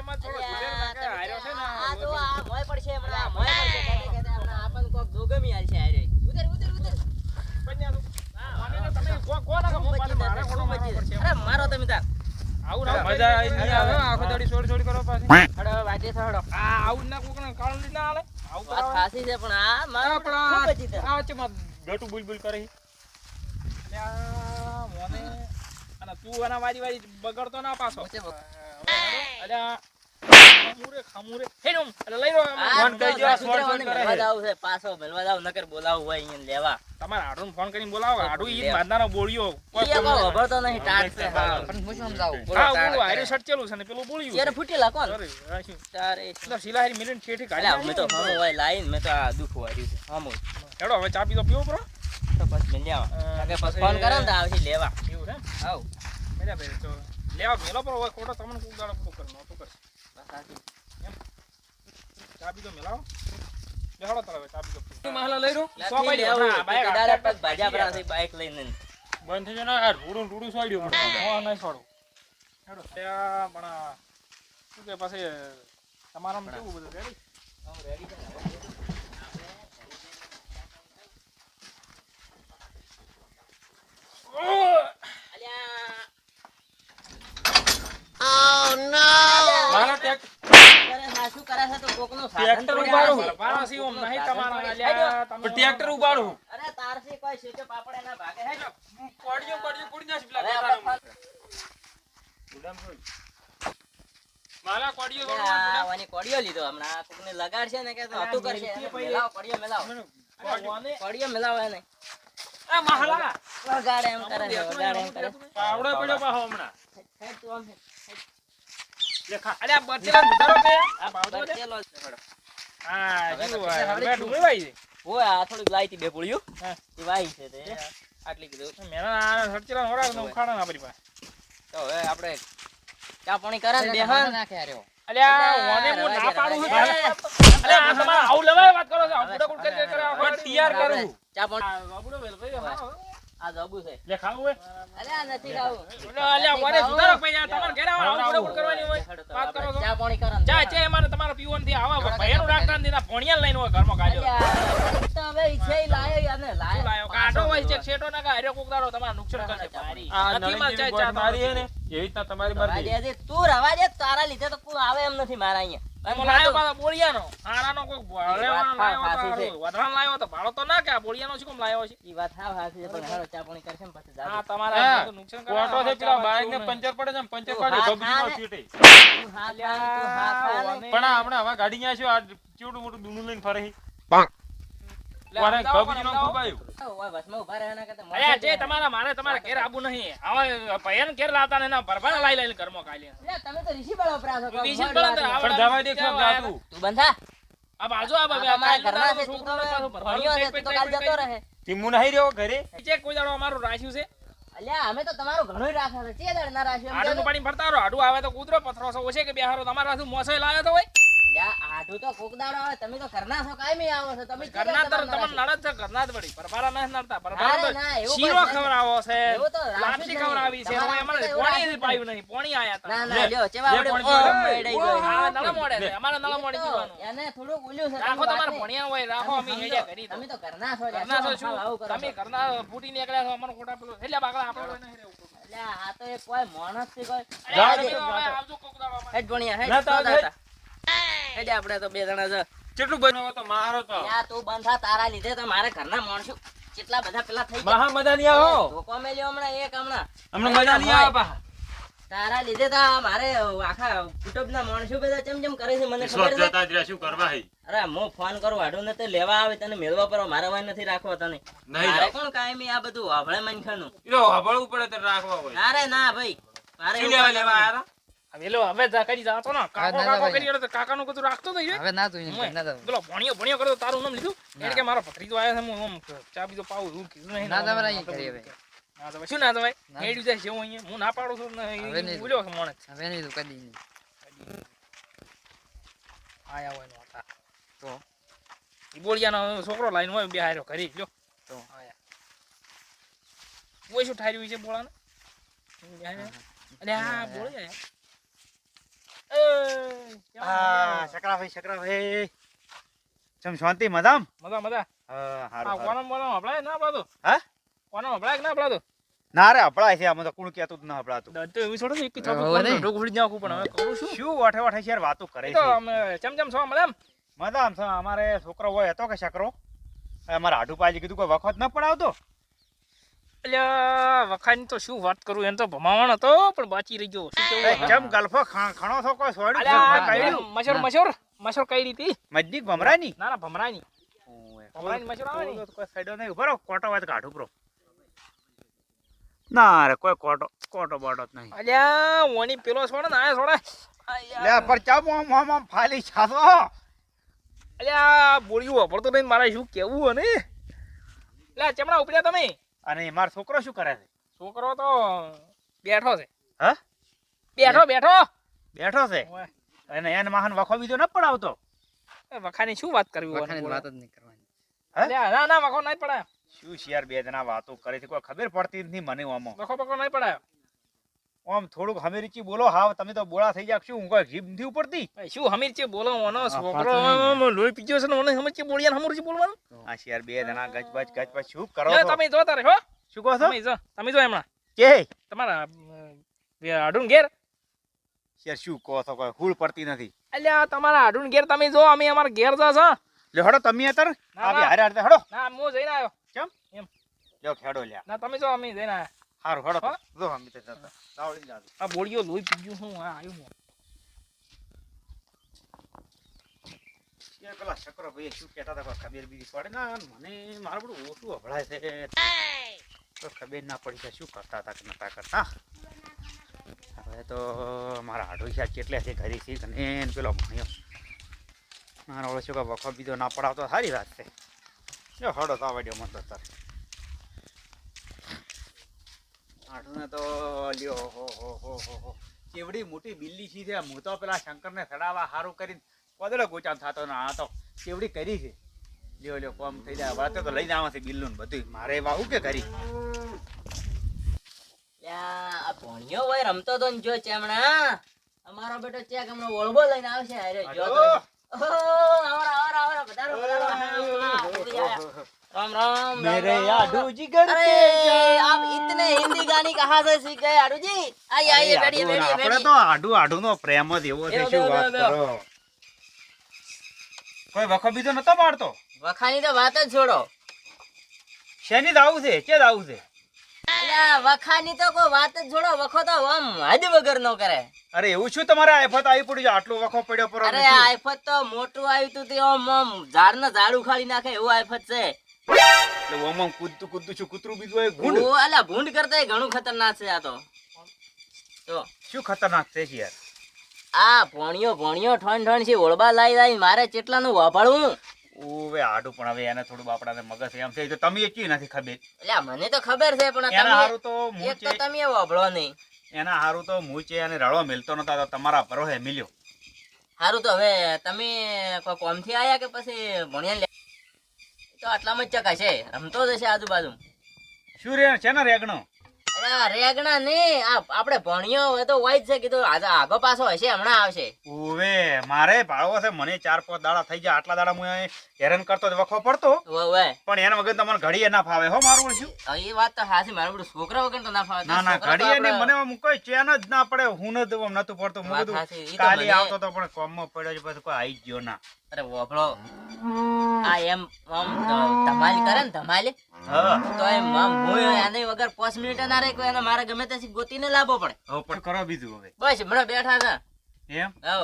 એમાં થોડો સુધેર નાખે, હાર્યો છે ને, આ તો આ મોય પડશે હમણાં, મોય પડશે. કહેતે કહેતે હમણાં આપણને કોક દોગમી હાલશે હારે. ઉતર, ઉતર, ઉતર. પણ મને તો તમે કો- કો નાખો, હું પાછો મારે ખોટો પડશે. અરે મારો તમે તાર. આવું ના મજા આવી નહીં આવે. આખો દાડી છોડી છોડી કરો પાછી. હળો, હવે વાટે આ આવું ના કોકને કાળું લીધા હાલે? આવું વાત ખાસી છે પણ આ મારો પણ આ- ખૂબ જ ઈધર. આ વચ્ચે માં ગટુ બુલ બુલ કરે અલ્યા, મોને અને તું એના વારી વારી બગડતો ના પાછો. અલ્યા ફોન તો કરીને કોઈ કોઈ તો તો ચા પીવો બરો તો પછી ફોન કરે ને આવશે લેવા. એવું છે લેવા મેલો પણ ખોટો તમને કોક દાડો પૂરો કરે નહોતું કરશે ચા તો મેલાવો બેહાડો તળાવે ચા પીતો પીવો. મહાલા લઈ રહ્યો બાઈક તો હાથે પગ બાઈક થઈ જાય ને આ રૂડું રૂડું સોડ્યું મને. હા, છોડું. હેડો. ત્યાં પણ શું કે પછી તમારામાં કેવું બધું કરે હા, છે તો કોકનું સાધન ટ્રેક્ટર ઉપાડું. છે. ઓમ નહીં તમારા સાધન અલ્યા, ટ્રેક્ટર ઉપાડું અરે તારથી કોઈ સીટો પાપડ એના ભાગે હેડો. પડ્યો પડ્યો પડી જશે પેલા હવે આપણે માલા કોડિયો અરે વાની કોડિયો લીધો હમણાં કોકને લગાડશે ને કે તો હતું કરશે મેલાવો, કોડિયો મેલાવો. કોડિયો મેલાવો એને. આ મહાલા. વગાડે એમ કરે લગાડે એમ કરે. પાવડો પડ્યો પાછો હમણાં હેડ તું આમ હેડ. લેખા. અલ્યા, બચેલા મુધારો કે? આ પાવડો બચેલો હા, હવે તો હવે હવે ડુંગળી વાઈ છે. ઓય, આ થોડીક લાઈતી બે પુળિયું. એ વાઈ છે તે. આટલી કીધું. મેના આ સડચેલા હોરાવ ને ઉખાડા ના આપણી પાસે. તો હવે આપણે ચા પાણી કરે ને બેહન. અલ્યા, ઓને હું ના પાડું છું અલ્યા, આ તમારે આવું લેવાય વાત કરો છો. આવું બુડાકુડ કરી કરી પણ તૈયાર કરું ચા પાણી વેલ ભાઈ, હા. આ જબુ છે. લે, ખાવું હોય? અલ્યા નથી ખાવું. અલ્યા, અલ્યા, સુધારો ભાઈ, તમારે ઘરે આવો, આવું કરવાની હોય. વાત કરો ચા પાણી કરે ચા ચા અમારે તમારા પીવાનું થી આવા ભૈયાનું રાખતા નથી, ના ભોણિયા લઈને હોય ઘરમાં કાઢ્યો. અલ્યા, તો હવે ઈચ્છે ઈ લાયો યાર લાયો. લાયો? કાઢો હોય છે, ના તમારે નુકસાન કરશે. આ નથી માં ચા, ચા મારી હે ને એવી રીતના તમારી મરજી. તું રવા દે તારા લીધે તો કોઈ આવે એમ નથી મારા અહીંયા. પણ હેડો ચા પાણી કરશે ને પછી જાજો. હા, તમારા હા. હાથમાં તો નુકસાન કરાવે. કોટો છે પેલા બાઈક ને ચા પંચર પડે છે પંચર તું કાઢ્યો હાથ ગબડીમાં હાલે. સીટે. તું હાથ હાલ, તું હાથ હાલ. ઓને- પણ હવે ગાડી આ ચેવડું મોટું દૂનું લઈને ફરે છે. લે, નો. ફૂબાયું. ઓય વચમાં ઊભા રહે એના કરતા મોઢે અલ્યા, જે તમારા મારે તમારા ઘેર આબુ નહીં આવા પયન ઘેર લાવતા ને ના ભરભાને લાઈ લાઈને કર્મો કાલે તમે તો ઋષિ બળો કહો, ઋષિ બળો. તો પણ દવા દેખો ગાતું તું બંધા આ બાજુ આ આ તમારા ઘરના છે, તું તો ભણ્યો છે, તું તો કાલ જતો રહે. ટીમું નહીં રહ્યો ઘરે જે કોઈ દાડો અમારું રાખ્યું છે અલ્યા, અમે તો તમારો ઘણો રાખે છે. દાડ ના રાખ્યું આડું પાણી ભરતા રહો આડું આવે તો કૂતરો પથરો છે ઓછે કે બેહારો તમારા હાથું મોસે લાવ્યો તો હોય આઢું તો કોક આવે. તમે તો ઘરના છો, કાયમી આવો છો. તમે ચે ઘરના દાડ તર તમારું તમને નડદ છે ઘરના જ વળી. પરભારા નથી નડતા ના પરભારા રે, ના, તો શીરો કોઈ છે ખવડાવો છે. એવું તો રાખ્યું જ લાપસી નહીં. છે. હવે અમારે હાથે એવું પોણી રાખ્યું જ પાયું નહીં. પોણી આયા ના, ના, લ્યો, ચેવા લે, આવડે? પણ ઓય, પીવડાવ. મેડાઈ ગયો. આ નળ મોડે છે. અમારે નળ મોડી તો એને થોડુંક ઓલું છે, રાખો તમારે વાત ભણિયા હોય રાખો અમે તમે કરી તમે તો ઘરના છો લ્યા, ઘરના શું? આવું કરો તમે છો? ફૂટી નીકળ્યા છો અમારો ખોટા પેલો. એટલે બાકડા આપણે નહીં રહેવું. અલ્યા, આ તો એક કોઈ માણસથી કોઈ. હેડ ભણ્યા, હેડ, હેડ આપણે તો બે જણા છે. કેટલું બન્યો તો? મારો તો. અલ્યા, તું બંધા તારા લીધે તો મારે ઘરના માણસો કેટલા બધા પેલા થઈ ગયા. મહા મજા નહીં આવો. ધોકો મેલ્યો હમણાં એક હમણાં. હમણાં મજા નહીં આવે બા તારા લીધે તો મારે આખા કુટુંબના માણસો બધા ચમ ચમ કરે છે મને ખબર છે? જતા જ રહ્યા, શું કરવા હે? અરે હું ફોન કરું વાડો ને તે લેવા આવે તને મેળવા પર મારે વાય નથી રાખવા તને. નહીં મારે કોણ કાયમી આ બધું વાભળે મનખાનું ઈરો હબળવું પડે તો રાખવા હોય. અરે ના ભાઈ. મારે લેવા લેવા કરવાનું. આયા હવે જા કરી જાતો ને કાકો ના, ના, કાકો કરી તો કાકાનું બધું રાખતો તો હવે ના તું ના જાવ. પેલો ભણિયો ભણિયો કરતો તારું નામ લીધું? ના. કે મારો ભત્રીજો આવ્યો છે હું આમ ચા બીજો પાવું એવું કીધું નહીં. ના ને જવાય આમ અહીં કરીએ આમ હવે. ના જવાય. શું ના જવાય? હેડ્યું જાય છે હું અહીંયા. હું ના પાડું છું ને હવે ઈ નહીં. બોલ્યો છે માણસ હવે નહીં તું કદી નહીં. આયા હોય નો હતા. તો? ઈ બોલિયાનો છોકરો લાઈન હોય બે હાર્યો કરી લ્યો. તો. આયા. ઓય શું ઠાર્યું છે હા બોલે એ, હા શકરાભાઈ શકરાભાઈ ચમ શાંતિ મજામ મજા મજા હા આ હારું હારું. કોનો બોનો ના હભળાતું? હા? કોનો હભળાય કે ના હભળાતું? ના રે હપળાય છે આમાં તો કોણ કહેતું જ ના હપળાતું તો એવું એક ઉડી નાખું, પણ હવે કરું શું? શું વાઠે વાઠે વાતો કરે તો અમે ચમ ચમ છો મજામ? મજામ છો અમારે છોકરો હોય હતો કે શકરો હવે અમારે આઢુ પાજી કીધું કોઈ વખત ન પડાવતો અલ્યા, વખાણની તો શું વાત કરું? એમ તો ભમાવણ હતો પણ બાચી રહી ગયો. શું કેવું એ હવે? ચમ ગલ્ફો ખા- છો કોઈ સોડ્યું છે? અલ્યા, મેં કહ્યું. મશોર મશોર મશોર કઈ રીતે મજદીક ભમરાની? ના ના ભમરાની. ભમરાની મશોર આવે કોઈ સાઈડો નહીં ઊભો કોટો હોય કાઢું પ્રો ના રે કોઈ કોટો કોટો બોટો જ નહીં. અલ્યા ઓની પેલો છોડે ને આ છોડે. લે પર આમ ફાલી છાસો અલ્યા બોલ્યું વાપરતો નહીં મારે શું કેવું અને? લે ચમડા ઉપડ્યા તમે? અને મારો છોકરો શું કરે છે? છોકરો તો બેઠો છે. હા? બેઠો બેઠો. બેઠો છે? અને એને માહન વખો બીજો ન પડાવતો? એ વખાની શું વાત કરવી વખાની વાત જ નહીં કરવાની. હે? ના ના વખો નહીં પડાયો. શું શિયાર બે જણા વાતો કરે છે કોઈ ખબર પડતી નથી મને ઓમો વખો બખો નહીં પડાયો. આમ થોડુંક હમીરચી બોલો. હાવ તમે તો બોળા થઈ જાવ શું હું કોઈ જીભ નથી ઉપડતી? શું હમીરચી બોલો? ઓનો છોકરો લોહી પીજો છે ને ઓને હમીર છે બોલિયાને બોલવાનું? આ શિયાર બે જણા ગજબજ ગજબજ. શું કરો તમે જો તારે હો. શું કહો છો? તમે જો તમે જો એમણા કે? તમારા અડુન ઘેર. શિયાર શું કહો છો? કોઈ હુળ પડતી નથી. અલ્યા તમારા અડુન ઘેર તમે જો અમે અમારા ઘેર જા છો. લે હડો તમે અત્યારે. ના, આ બે હારે હારે હડો. ના હું જઈને આવ્યો. એમ. જો ખેડો લ્યા. ના તમે જો અમે જઈને આવ્યા. હારું હડો? જો હા તો જતા તાવડી જાજો. આ બોળીઓ લોહી પીગ્યું હું આ આવ્યું હું. યાર પેલા શકરો ભાઈ શું કહેતા હતા ખબર બીજી પડે? ના મને મારું બધું ઓછું હભળાય છે. તો ખબર ના પડી કે શું કરતા હતા કે નતા કરતા. હવે તો મારા આડોશિયા કેટલે છે ઘરે છે અને એને પેલો ભણ્યો. મારો ઓળો શું કે વખો બીજો ના પડાવતો સારી વાત છે. જો હડો તો આવડ્યો મત તાર આઠુને તો લ્યો હો હો હો હો હો. કેવડી મોટી બિલ્લી છી છે હું તો પેલા શંકરને સડાવવા સારું કરીને પદડો ગોચામ થતો ને આ તો કેવડી કરી છે. લ્યો લ્યો કોમ થઈ જાય. વાતે તો લઈને આવવા છે બિલ્લું બધું મારે હું કે કરી? આ ભોણિયો હોય રમતો તો ને જો ચેમણા. અમારો બેટો ચેક હમણાં ઓળબો લઈને આવશે. હારે જો તો. આજો. ઓહો, આવરો, આવરો, આવરો, પધારો, પધારો. હા, હા, ઉતરી આયા. રામ રામ મેરે રામ, રામ, આડू રામ. जिगर अरे के आप इतने हिंदी गाने कहाँ से सीख गए आडू जी आइए आइए बैठिए बैठिए આપણે बैठिए તો આડુ આડુ નો પ્રેમ જ એવો છે બેહો, શું બેહો, વાત બેહો, કરો કોઈ વખો બીજો નતો પાડતો વખાની તો વાત જ છોડો શેની જ આવું છે કે જ આવું છે અલ્યા વખાની તો કોઈ વાત જ છોડો વખો તો આમ હદ વગર નો કરે અરે એવું શું તમારે આફત આવી પડ્યું છે આટલો વખો પડ્યો પર અરે આ આફત તો મોટું આવ્યું તું તે આમ આમ ઝાડ ને ઝાડ ઉખાડી નાખે એવું આફત છે ઓમ ઓમાં કૂદતું કૂદતું છું કૂતરું બીજું હોય ગુંડ. ઓ, અલ્યા ભૂંડ કરતા ઘણું ખતરનાક છે આ તો. તો શું ખતરનાક છે યાર? આ ભોણિયો ભોણિયો ઠણ ઠણ છે ઓળબા લાઈ લાઈ મારે ચેટલાનું વાપરવું ઓવે આડું પણ હવે એને થોડું આપણાને મગજ એમ છે. તો તમે એ નથી ખબર. એટલે મને તો ખબર છે પણ તમે હારું તો એક તો તમે વાપરો નહીં. એના હારું તો હું છે અને રળો મિલતો નતો તો તમારા ભરોસે મિલ્યો. હારું તો હવે તમે કોઈ કોમથી આયા કે પછી ભણ્યા તો આટલામાં જ ચકાશે રમતો જશે આજુબાજુ. શું રે છે ને રેગણો? અરે આ રેગણા ને આ આપણે ભણ્યો હોય તો જ છે કીધું આજે આગો પાછો હશે હમણાં આવશે. ઓવે મારે ભાવો છે મને ચાર પાંચ દાડા થઈ ગયા આટલા દાડા હું હેરાન કરતો જ વખો પડતો. ઓય પણ એના વગર તમને ઘડીએ ના ફાવે હો મારું શું? એ વાત તો હાચી મારું બધું છોકરા વગર તો ના ફાવે. ના ના ઘડીએ ને મને કોઈ ચેન જ ના પડે હું ન આમ નતું પડતું મેં બધું કાલે આવતો તો પણ કોમમાં પડ્યો છે પછી કોઈ આવી ગયો ના. અરે વોભળો. આ એમ આમ ધમાલ કરે ને ધમાલ. હા. તો એમ આમ હું આની વગર પાંચ મિનિટ ના રહે એને મારે ગમે ત્યાંથી ગોતીને લાવવો પડે. હવે પણ કરો બીજું હવે. બસ હમણાં બેઠા હતા એમ? હવ.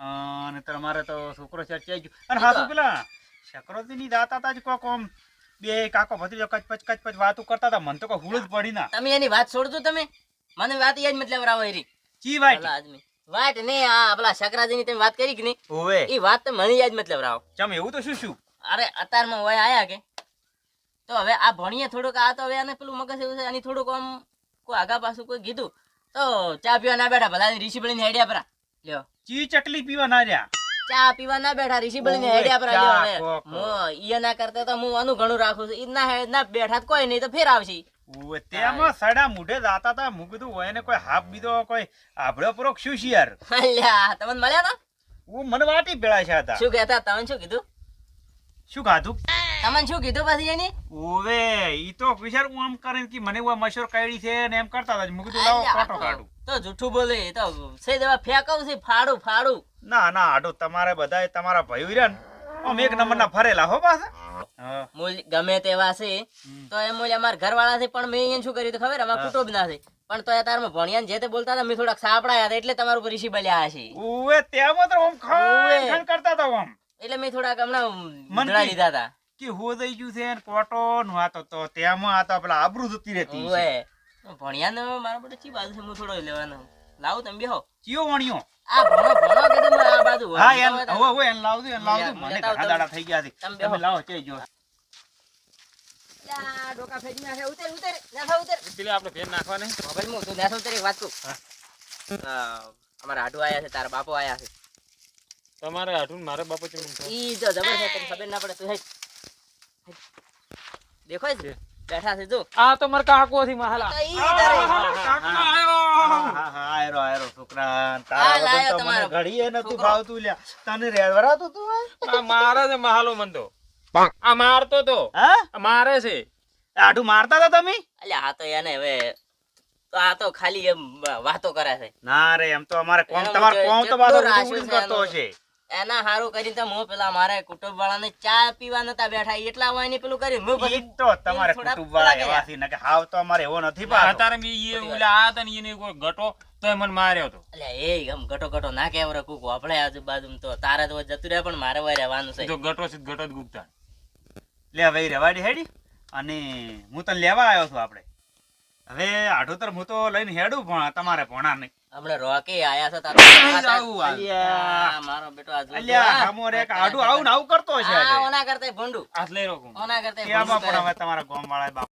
અને તમારે તો છોકરો ચર્ચાઈ ગયો. અને હા. પેલા શકરોતી ની દાતા તા જ કોક આમ બે કાકો ભત્રીજો કચ પછી વાતો કરતા હતા મને તો કોઈ હુળ જ પડી ના. તમે એની વાત છોડજો તમે. મને વાત યાદ મતલબ રાવો એરી. ચી વાત? આદમી. વાત ને આ પેલા શકરાજી ની તમે વાત કરી કે નહીં? ઓવે એ વાત તો મને યાદ મતલબ રાવ ચમ એવું તો શું શું? અરે અતારમાં વય આયા કે? તો હવે આ ભણીએ થોડુંક આ તો હવે આને પેલું મગજ એવું છે આની થોડુંક આમ કોઈ આગા પાછું કોઈ કીધું. તો ચા પીવા ના બેઠા ભલા ઋષિ બળીને હેડ્યા પરા લ્યો. ચી ચકલી પીવા ના રહ્યા? ચા પીવા ના બેઠા ઋષિ બળીને ઓય, હેડ્યા પરા લ્યો હવે. ઈ ના કરતા તો હું આનું ઘણું રાખું છું. ઈ ના ના બેઠા કોઈ નહીં તો ફેર આવશે તેમાં સડા મુઢે જાતા તા. હું કીધું હોય ને કોઈ હાફ બીજો કોઈ આભળો પરોક શું છે યાર? અલ્યા તમને મળ્યા તા? હું મને વાટી પેળા છે હતા. શું કહેતા? તમને શું કીધું? શું ખાધું? તમને શું કીધું પછી એની? ઓવે ઈ તો વિચાર હું આમ કરીને કે મને હું મશોર કાઢી છે ને એમ કરતા હતા. મેં કીધું લાવો ફોટો કાઢું. તો જૂઠું બોલે એ તો છે દેવા ફેંકાવું છે ફાડું ફાડું. ના ના આડો તમારે બધાય તમારા ભાઈઓ રહ્યા ને આમ એક નંબરના ફરેલા હો પાછા. મૂલ ગમે તેવા છે. તો એમ મૂલ અમારા ઘરવાળા છે પણ મેં શું કર્યું ખબર? અમાર કુટુંબ ના છે. પણ તો તારમાં ભણિયાન જે તે બોલતા હતા મેં થોડાક સાંભળાયા હતા એટલે તમારું પર ઋષિ બલ્યા છે ઓએ તેમાં તો ખાન ઓવે. ખાન કરતા હતા આમ. એટલે મેં થોડાક હમણાં મનથી. લીધા હતા. કે હો થઈ ગયું છે કોટો નો આ તો તેમાં આ તો પેલા આબરૂ જતી રહેતી ઓએ ભણિયાન ભણિયાને મારા બડે ચી બાજુ છે? હું થોડો લેવાનો. લાવું તમે બેહો ચિયો વણ્યો આ ભણો ભણો કે તમે આ બાજુ હા. એન હો હવે હવે એન લાવજો એન લાવજો મને ઘણા દાડા થઈ ગયા છે તમે બેહો. લાવો ચઈ જો લા, ડોકા ફેંકી નાખે. ઉતર, ઉતર, નાથા ઉતર. પેલી આપણે ફેર નાખવા નહીં મોબાઈલમાં તું નાથા ઉતર, એક વાત કહું. અમારા આઢુ આયા છે તારા બાપો આયા છે તમારે હાટું ને મારે બાપા ચેમ ઈ જો જબર છે તને ખબર ના પડે તું હેટ. હેટ. દેખાય છે બેઠા છે જો. આ તો મારા કાકો થી મહાલા હા હા હા આયરો આયરો છોકરા. તારા તો મને ઘડીએ નતું છોકરો. ફાવતું લ્યા. તને રેડવરાતું તું આ મારે છે મહાલો મન તો આ મારતો તો. હા? મારે છે. આઢું મારતા હતા તમે? અલ્યા આ તો એને હવે તો આ તો ખાલી એમ વાતો કરે છે. ના રે એમ તો અમારે કોમ તમાર કોમ તો છે કરતો હશે. એના હારું કરીને તો હું પેલા મારે કુટુંબ વાળાને ચા પીવા નતા બેઠા એટલા હોય ને પેલું કર્યું હું પછી તો તમારે કુટુંબ વાળા એવા છે ને કે હાવ તો અમારે એવો નથી પા અત્યારે મે ઈ ઓલા આ તને ઈને કોઈ ગટો તો મને માર્યો તો. અલ્યા એ આમ ગટો ગટો ના કેવરે કુકુ આપણે આજુબાજુ તો તારે તો જતું રહે પણ મારે વાય રહેવાનું છે. જો ગટો છે ગટો જ ગુપ્તા. લે હવે રેવાડી હેડી અને હું તને લેવા આવ્યો છું આપણે. હવે આઠોતર હું તો લઈને હેડું પણ તમારે ભણા નહીં હમણાં રોકે આયા છે તારો મારો બેટો આજ અલ્યા હમો રે આડું આવું ને આવું કરતો છે ઓના કરતે ભંડુ. હાથ લઈ રોકું ઓના કરતે ભૂંડું તમારા ગોમ વાળા બાપ